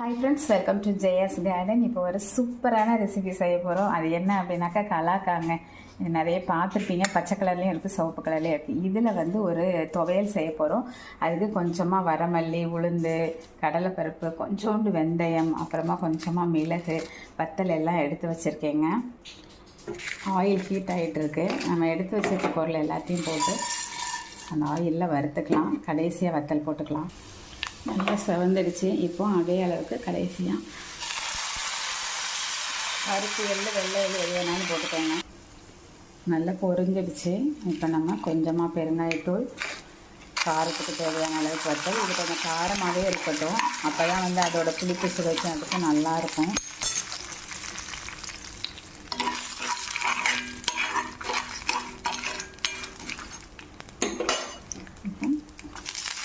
Hi friends welcome to Jaya's garden இப்போ ஒரு சூப்பரான ரெசிபி செய்ய போகிறோம் அது என்ன அப்படின்னாக்கா கலாக்காங்க. இது நிறைய பார்த்துருப்பீங்க. பச்சை கலர்லேயும் இருக்குது சிவப்பு கலர்லேயும் இருக்குது இதில் வந்து ஒரு துவையல் செய்ய போகிறோம் அதுக்கு கொஞ்சமாக வரமல்லி உளுந்து கடலைப்பருப்பு கொஞ்சோண்டு வெந்தயம் அப்புறமா கொஞ்சமாக மிளகு வத்தல் எல்லாம் எடுத்து வச்சுருக்கேங்க. ஆயில் ஹீட் ஆகிட்டுருக்கு நம்ம எடுத்து வச்சிருக்க பொருள் எல்லாத்தையும் போட்டு அந்த ஆயிலில் வறுத்துக்கலாம். கடைசியாக வத்தல் போட்டுக்கலாம். நல்லா செவந்துடுச்சு. இப்போ அதே அளவுக்கு கடைசியாக அரிசி எள்ளு வெள்ளை எள்ளு எது வேணாலும் போட்டுக்கோங்க. நல்லா பொரிஞ்சிடுச்சு. இப்போ நம்ம கொஞ்சமாக பெருங்காயத்தூள் காரத்துக்கு தேவையான அளவுக்கு வத்தல் இது கொஞ்சம் காரமாகவே இருக்கட்டும். அப்போ தான் வந்து அதோட புளிப்பு சுவைக்கு அதுக்கு நல்லாயிருக்கும்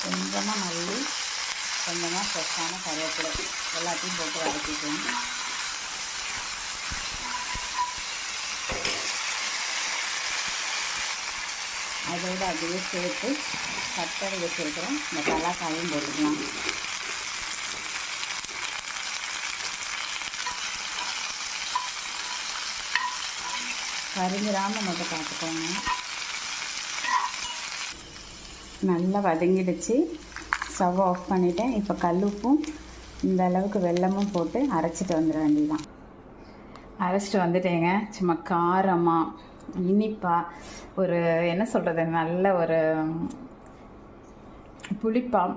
கொஞ்சமாக மல்லி கொஞ்சமாக ஃப்ரெஷ்ஷான கருவேப்பிலை எல்லாத்தையும் போட்டு வதக்கிக்கணும். அதோடு அதுவே சேர்த்து கட்டரை வச்சுருக்கிறோம். இந்த கலாக்காயும் போட்டுக்கலாம். கரிஞ்சிடாமல் மட்டும் பார்த்துக்கோங்க. நல்லா வதங்கிடுச்சு. ஸ்டவ் ஆஃப் பண்ணிவிட்டேன் இப்போ கல்லுப்பும் இந்த அளவுக்கு வெல்லமும் போட்டு அரைச்சிட்டு வந்துட வேண்டியதான் அரைச்சிட்டு வந்துட்டேங்க. சும்மா காரமாக இனிப்பாக ஒரு என்ன சொல்கிறது நல்ல ஒரு புளிப்பாக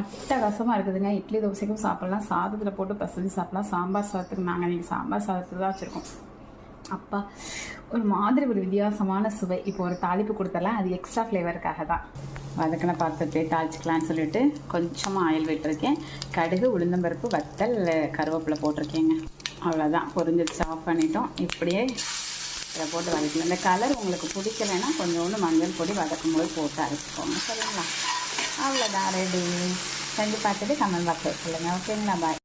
அட்டகாசமாக இருக்குதுங்க. இட்லி தோசைக்கும் சாப்பிட்லாம். சாதத்தில் போட்டு பசஞ்சு சாப்பிட்லாம். சாம்பார் சாதத்துக்கு நாங்கள் இன்றைக்கி சாம்பார் சாதத்துக்கு தான் வச்சுருக்கோம். அப்பா ஒரு மாதிரி ஒரு வித்தியாசமான சுவை. இப்போ ஒரு தாளிப்பு கொடுத்தலாம் அது எக்ஸ்ட்ரா ஃப்ளேவருக்காக தான். வதக்கின பாத்திரத்தை தாளிச்சிக்கலான்னு சொல்லிட்டு கொஞ்சமாக ஆயில் விட்டுருக்கேன். கடுகு உளுந்தம்பருப்பு வத்தல் கருவேப்பிலை போட்டிருக்கேங்க. அவ்வளோதான் பொரிஞ்சிருச்சு ஆஃப் பண்ணிட்டோம். இப்படியே இதில் போட்டு வதக்கணும். இந்த கலர் உங்களுக்கு பிடிக்கலைன்னா கொஞ்சோண்டு மஞ்சள் பொடி வதக்கும் போது போட்டு அரைச்சிக்கோங்க. சரிங்களா? அவ்வளோதான் ரெடி செஞ்சு பார்த்துட்டு கமெண்ட் பாக்ஸில் சொல்லுங்கள் ஓகேங்களா பாய்